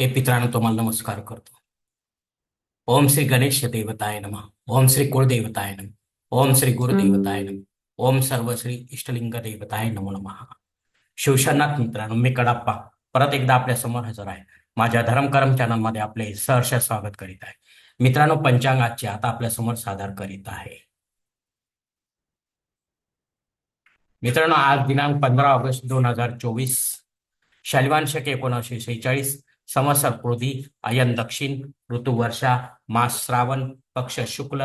हे पित्रांनो तुम्हाला नमस्कार करतो. ओम श्री गणेश देवताय नमः. ओम श्री कुळदेवताय नम. ओम श्री गुरुदेवताय नम. ओम सर्व श्री इष्टलिंग देवताय नमो नमः. शिवशनाथ मित्रांनो मी कडाप्पा परत एकदा आपल्यासमोर हजर आहे. माझ्या धर्मकरम चॅनलमध्ये आपले सहर्ष स्वागत करीत आहे. मित्रांनो पंचांगाचे आता आपल्यासमोर सादर करीत आहे. मित्रांनो आज दिनांक पंधरा ऑगस्ट दोन हजार चोवीस. शालिवान शके एकोणीसशे शेहेचाळीस. समसकृती अयन दक्षिण ऋतू वर्षा मास श्रावण पक्ष शुक्ल।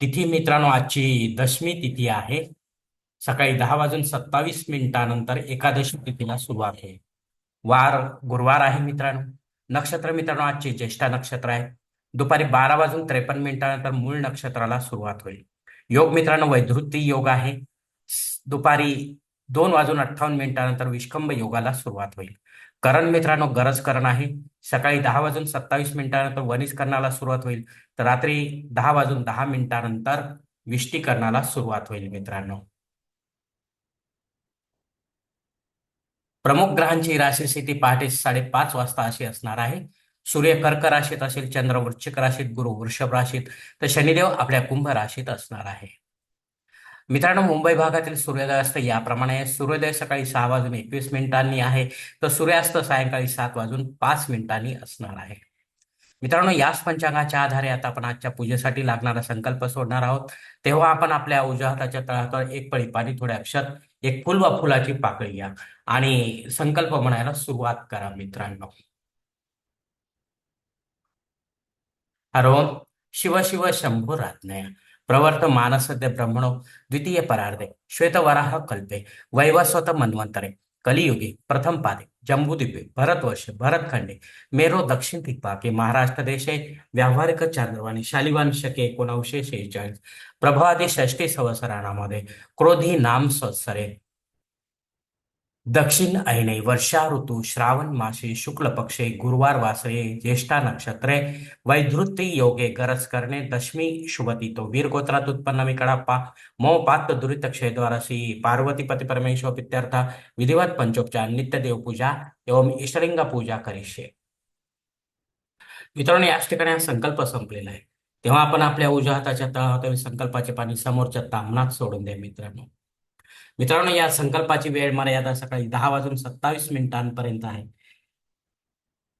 तिथी मित्रांनो आजची दशमी तिथी आहे. सकाळी दहा वाजून सत्तावीस मिनिटानंतर एकादशी तिथीला सुरुवात आहे. वार गुरुवार आहे मित्रांनो. नक्षत्र मित्रांनो आजचे ज्येष्ठा नक्षत्र आहे. दुपारी बारा वाजून त्रेपन्न मिनिटानंतर मूळ नक्षत्राला सुरुवात होईल. योग मित्रांनो वैधृती योग आहे. दुपारी दोन वाजून अठ्ठावन्न मिनिटानंतर विष्कंभ योगाला सुरुवात होईल. करण मित्रांनो गरज करण आहे. सकाळी दहा वाजून सत्तावीस मिनिटानंतर वनिष्करणाला सुरुवात होईल. तर रात्री दहा वाजून दहा मिनिटानंतर विष्टीकरणाला सुरुवात होईल मित्रांनो. प्रमुख ग्रहांची राशी स्थिती पहाटे साडेपाच वाजता अशी असणार आहे. सूर्य कर्क राशीत असेल चंद्र वृश्चिक राशीत गुरु वृषभ राशीत तर शनिदेव आपल्या कुंभ राशीत असणार आहे. मित्रांनो मुंबई भागातील सूर्योदयास्त याप्रमाणे. आहे सूर्योदय सकाळी सहा वाजून एकवीस मिनिटांनी आहे. तर सूर्यास्त सायंकाळी सात वाजून पाच मिनिटांनी असणार आहे. मित्रांनो याच पंचांगाच्या आधारे आता आपण आजच्या पूजेसाठी लागणारा संकल्प सोडणार आहोत. तेव्हा आपण आपल्या उजाहाताच्या हाताच्या एक पळी पाणी थोडे अक्षर एक फुल व फुलाची पाकळी घ्या. आणि संकल्प म्हणायला सुरुवात करा मित्रांनो. हरो शिव शिव शंभू रात्नय प्रवर्त मानसद्य ब्रह्मणो द्वितीय परार्धे श्वेतवराह कल्पे वैवस्वत मन्वंतरे कलियुगे प्रथम पादे जम्बूद्वीपे भरतवर्ष भरतखंडे मेरो दक्षिण दिग्भागे महाराष्ट्र देशे व्यावहारिक चांद्रवाणी शालिवान शके एकोणीसशे शेहेचाळीस प्रभावादी षष्टी संवत्सरामध्ये क्रोधी नाम संवत्सरे दक्षिण ऐने वर्षा ऋतू श्रावण मासे शुक्ल पक्षे गुरुवार वासरे ज्येष्ठा नक्षत्रे वैधृती योगे गरज करणे दशमी शुभती तो वीर गोत्रात उत्पन्न मी कडाप्पा मो पात्र दुरित क्षेद्वारसी पार्वती पती परमेश्वर पित्यर्थ विधिवत पंचोपचार नित्य देवपूजा एवं इष्टलिंग पूजा करिष्ये. मित्रांनो याच ठिकाणी हा संकल्प संपलेला आहे. तेव्हा आपण आपल्या उजव्या हाताच्या तळहातावरील संकल्पाचे पाणी समोरच्या तामनात सोडून द्या मित्रांनो. मित्रांनो या संकल्पाची वेळ मर्यादा सकाळी दहा वाजून सत्तावीस मिनिटांपर्यंत आहे.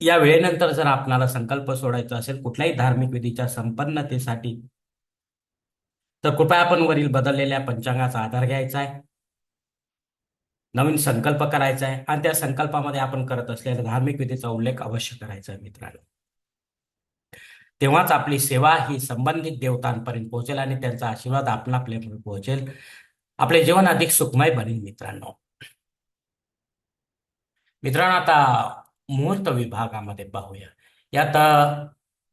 या वेळेनंतर जर आपणाला संकल्प सोडायचा असेल कुठल्याही धार्मिक विधीच्या संपन्नतेसाठी तर कृपया आपण वरील बदललेल्या पंचांगाचा आधार घ्यायचा आहे. नवीन संकल्प करायचा आहे आणि त्या संकल्पामध्ये आपण करत असलेल्या धार्मिक विधीचा उल्लेख अवश्य करायचा आहे मित्रांनो. तेव्हाच आपली सेवा ही संबंधित देवतांपर्यंत पोहोचेल आणि त्यांचा आशीर्वाद आपण आपल्यापर्यंत पोहोचेल. आपले जीवन अधिक सुखमय बनेल मित्रांनो. मित्रांनो आता मुहूर्त विभागामध्ये पाहूया यात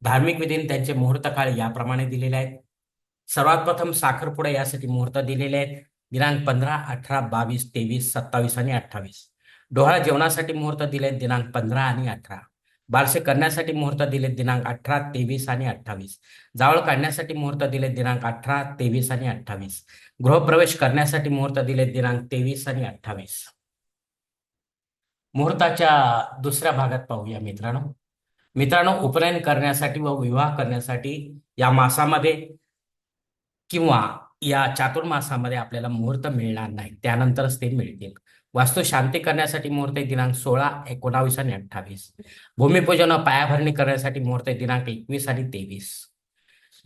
धार्मिक विधीने त्यांचे मुहूर्त काळ याप्रमाणे दिलेले आहेत. सर्वात प्रथम साखरपुडा यासाठी मुहूर्त दिलेले आहेत. दिनांक पंधरा अठरा बावीस तेवीस सत्तावीस आणि अठ्ठावीस. डोहाळ जेवणासाठी मुहूर्त दिले दिनांक पंधरा आणि अठरा. बारसे करण्यासाठी मुहूर्त दिले दिनांक अठरा तेवीस आणि अठ्ठावीस. जावळ काढण्यासाठी मुहूर्त दिले दिनांक अठरा तेवीस आणि अठ्ठावीस. गृहप्रवेश करण्यासाठी मुहूर्त दिले दिनांक तेवीस आणि अठ्ठावीस. मुहूर्ताच्या दुसऱ्या भागात पाहूया मित्रांनो. मित्रांनो उपनयन करण्यासाठी व विवाह करण्यासाठी या मासामध्ये किंवा या चातुर्मासामध्ये आपल्याला मुहूर्त मिळणार नाही. त्यानंतरच ते मिळतील. वास्तू शांती करण्यासाठी मुहूर्त दिनांक सोळा एकोणावीस आणि अठ्ठावीस. भूमिपूजन व पायाभरणी करण्यासाठी मुहूर्त दिनांक एकवीस आणि तेवीस.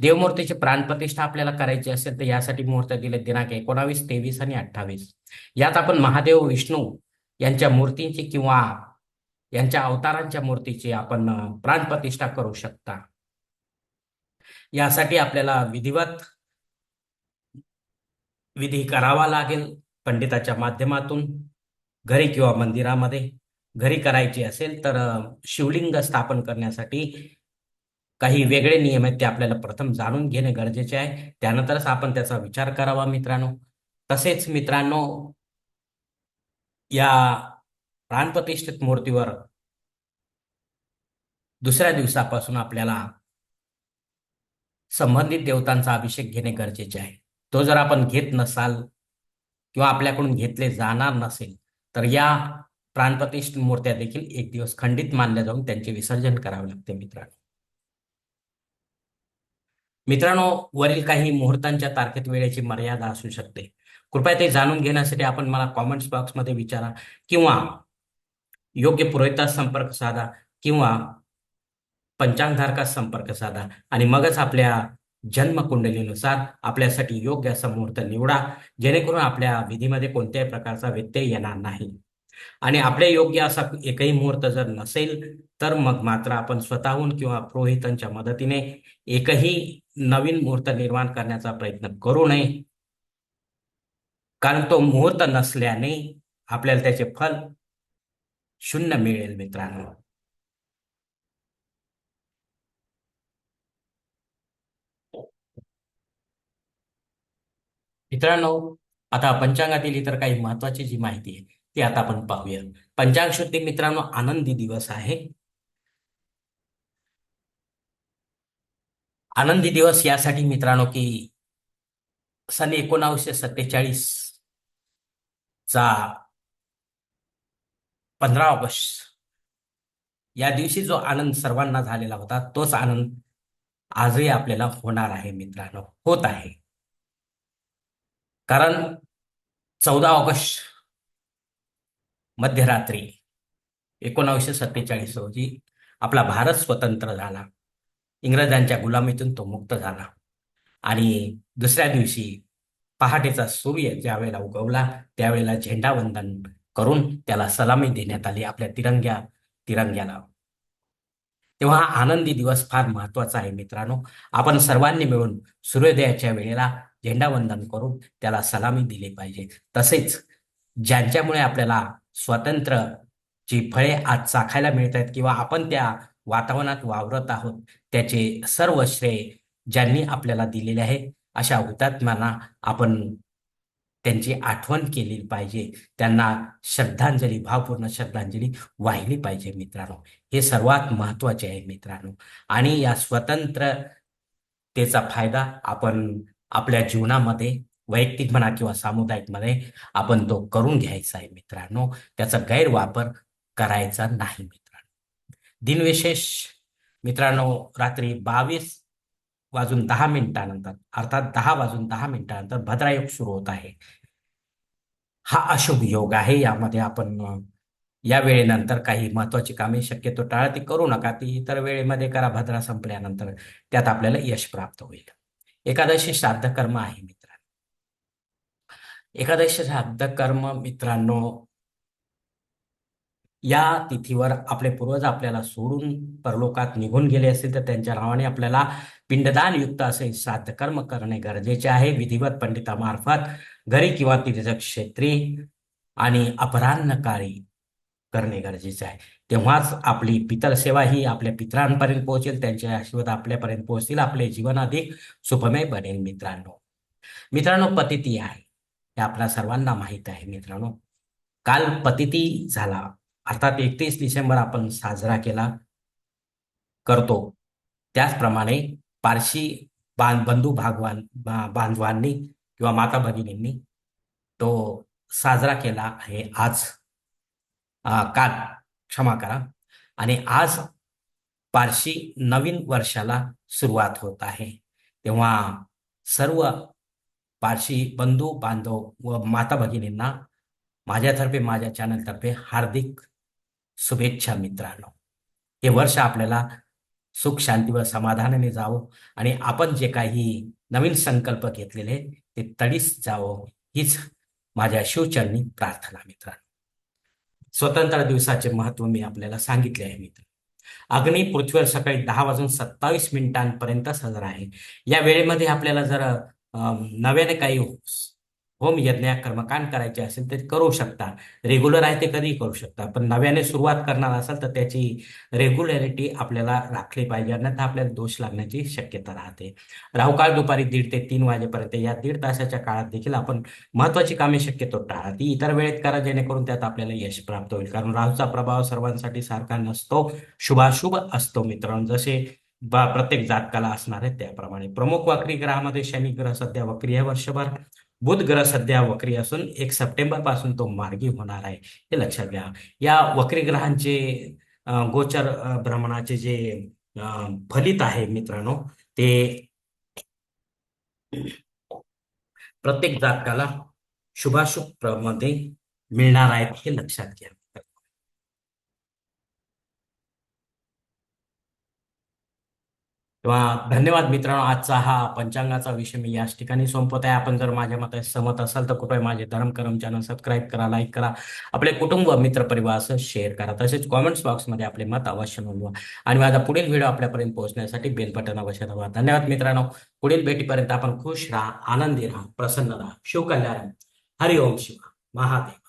देवमूर्तीची प्राणप्रतिष्ठा आपल्याला करायची असेल तर यासाठी मुहूर्त दिले दिनांक एकोणावीस तेवीस आणि अठ्ठावीस. यात आपण महादेव विष्णू यांच्या मूर्तींची किंवा यांच्या अवतारांच्या मूर्तीची आपण प्राणप्रतिष्ठा करू शकता. यासाठी आपल्याला विधिवत विधी करावा लागेल पंडिताच्या माध्यमातून. घरी किंवा मंदिरामध्ये घरी करायची असेल तर शिवलिंग स्थापन करण्यासाठी काही वेगळे नियम आहेत ते आपल्याला प्रथम जाणून घेणे गरजेचे आहे. त्यानंतरच आपण त्याचा विचार करावा मित्रांनो. तसेच मित्रांनो या प्राणप्रतिष्ठित मूर्तीवर दुसऱ्या दिवसापासून आपल्याला संबंधित देवतांचा अभिषेक घेणे गरजेचे आहे. तो जर आपण घेत नसाल किंवा आपल्याकडून घेतले जाणार नसेल तर या प्राणप्रतिष्ठ मूर्त्या देखील एक दिवस खंडित मानल्या जाऊन त्यांचे विसर्जन करावे लागते मित्रांनो. मित्रांनो वरील काही मुहूर्तांच्या तारखेत वेळेची मर्यादा असू शकते. कृपया ते जाणून घेण्यासाठी आपण मला कॉमेंट्स बॉक्समध्ये विचारा किंवा योग्य पुरोहितास संपर्क साधा किंवा पंचांगधारकास संपर्क साधा आणि मगच आपल्या जन्मकुंडलीनुसार आपल्यासाठी योग्य असा मुहूर्त निवडा जेणेकरून आपल्या विधीमध्ये कोणत्याही प्रकारचा व्यत्यय येणार नाही. आणि आपले योग्य असा एकही मुहूर्त जर नसेल तर मग मात्र आपण स्वतःहून किंवा पुरोहितांच्या मदतीने एकही नवीन मुहूर्त निर्माण करण्याचा प्रयत्न करू नये. कारण तो मुहूर्त नसल्याने आपल्याला त्याचे फल शून्य मिळेल मित्रांनो. मित्रांनो आता पंचांगातील इतर काही महत्वाची जी माहिती आहे ती आता आपण पाहूया. पंचांग शुद्धी मित्रांनो आनंदी दिवस आहे. आनंदी दिवस यासाठी मित्रांनो की सन एकोणावीसशे सत्तेचाळीस चा पंधरा ऑगस्ट या दिवशी जो आनंद सर्वांना झालेला होता तोच आनंद आजही आपल्याला होणार आहे मित्रांनो होत आहे. कारण चौदा ऑगस्ट मध्यरात्री एकोणावीसशे सत्तेचाळीस रोजी आपला भारत स्वतंत्र झाला. इंग्रजांच्या गुलामीतून तो मुक्त झाला. आणि दुसऱ्या दिवशी पहाटेचा सूर्य ज्यावेळेला उगवला त्यावेळेला झेंडावंदन करून त्याला सलामी देण्यात आली आपल्या तिरंग्या तिरंग्याला. तेव्हा हा आनंदी दिवस फार महत्त्वाचा आहे मित्रांनो. आपण सर्वांनी मिळून सूर्योदयाच्या वेळेला झेंडावंदन करून त्याला सलामी दिली पाहिजे. तसेच ज्यांच्यामुळे आपल्याला स्वतंत्र जी फळे आज चाखायला मिळत आहेत किंवा आपण त्या वातावरणात वावरत आहोत त्याचे सर्व श्रेय ज्यांनी आपल्याला दिलेले आहे अशा हुतात्म्यांना आपण त्यांची आठवण केली पाहिजे. त्यांना श्रद्धांजली भावपूर्ण श्रद्धांजली वाहिली पाहिजे मित्रांनो. हे सर्वात महत्त्वाचे आहे मित्रांनो. आणि या स्वतंत्रतेचा फायदा आपण आपल्या जीवनामध्ये वैयक्तिक म्हणा किंवा सामुदायिकमध्ये आपण तो करून घ्यायचा आहे मित्रांनो. त्याचा गैरवापर करायचा नाही मित्रांनो. दिनविशेष मित्रांनो रात्री बावीस वाजून दहा मिनिटानंतर अर्थात दहा वाजून दहा मिनिटानंतर भद्रायोग सुरू होत आहे. हा अशुभ योग आहे. यामध्ये आपण या वेळेनंतर काही महत्वाची कामे शक्यतो टाळा ती करू नका. ती इतर वेळेमध्ये करा. भद्रा संपल्यानंतर त्यात आपल्याला यश प्राप्त होईल. एकादशी श्राद्ध कर्म आहे मित्रांनो. एकादशी श्राद्ध कर्म मित्रांनो या तिथीवर आपले पूर्वज आपल्याला सोडून परलोकात निघून गेले असतील तर त्यांच्या नावाने आपल्याला पिंडदान युक्त असे श्राद्ध कर्म करणे गरजेचे आहे. विधिवत पंडितामार्फत घरी किंवा तीर्थक्षेत्री आणि अपराह्नकाळी करणे गरजेचे आहे. तेव्हाच आपली पितर सेवा ही आपल्या पितरांपर्यंत पोहोचेल त्यांचे आशीर्वाद आपल्यापर्यंत पोहोचतील आपले जीवन अधिक सुखमय बनेल मित्रांनो. मित्रांनो पतिती आहे. हे आपल्या सर्वांना माहीत आहे मित्रांनो. काल पतिती झाला. अर्थात एकतीस डिसेंबर आपण साजरा केला करतो. त्याचप्रमाणे पारशी बंधू भागवान बांधवांनी किंवा माता भगिनींनी तो साजरा केला आहे आज. काल क्षमा करा. आणि आज पारशी नवीन वर्षाला सुरुवात होत आहे. तेव्हा सर्व पारशी बंधू बांधव व माता भगिनींना माझ्यातर्फे माझ्या चॅनलतर्फे हार्दिक शुभेच्छा मित्रांनो. हे वर्ष आपल्याला सुख शांती व समाधानाने जावं आणि आपण जे काही नवीन संकल्प घेतलेले ते तडीस जावं हीच माझ्या शिवचरणी प्रार्थना मित्रांनो. स्वतंत्र दिवसाचे महत्त्व मी आपल्याला सांगितले आहे मित्र. अग्नी पृथ्वीवर सकाळी दहा वाजून सत्तावीस मिनिटांपर्यंत साजरा आहे. या वेळेमध्ये आपल्याला जर नव्याने काही होम यज्ञ कर्मकांड करायचे असेल तर करू शकता रेग्युलर आहे ते कधी करू शकता पण नव्याने सुरुवात करणार असाल तर त्याची रेग्युलरिटी आपल्याला राखली पाहिजे अन्यथा आपल्याला दोष लागण्याची शक्यता राहते राहुकाळ दुपारी दीड ते तीन वाजेपर्यंत या दीड तासाच्या काळात देखील आपण महत्वाची कामे शक्यतो टाळा ती इतर वेळेत करा जेणेकरून त्यात आपल्याला यश प्राप्त होईल कारण राहूचा प्रभाव सर्वांसाठी सारखा नसतो शुभाशुभ असतो मित्रांनो जसे प्रत्येक जातकाला असणार आहे त्याप्रमाणे प्रमुख वक्री ग्रहामध्ये शनी ग्रह सध्या वक्री आहे वर्षभर बुध ग्रह सध्या वक्री असून एक सप्टेंबरपासून तो मार्गी होणार आहे हे लक्षात घ्या. या वक्री ग्रहांचे गोचर भ्रमणाचे जे फलित आहे मित्रांनो ते प्रत्येक जातकाला शुभाशुभमध्ये मिळणार आहेत हे लक्षात घ्या. तेव्हा धन्यवाद मित्रांनो आजचा हा पंचांगाचा विषय मी याच ठिकाणी संपत आहे. आपण जर माझ्या मते सहमत असाल तर कुठे माझे धर्म करम चॅनल सबस्क्राईब करा लाईक करा. आपले कुटुंब मित्र परिवार शेअर करा. तसेच कॉमेंट्स बॉक्समध्ये आपले मत अवश्य नोंदवा. आणि माझा पुढील व्हिडिओ आपल्यापर्यंत पोहोचण्यासाठी बेल बटन अवश्य दाबा. धन्यवाद मित्रांनो. पुढील भेटीपर्यंत आपण खुश राहा आनंदी राहा प्रसन्न राहा. शिवकल्याण हरिओम शिवा महादेव.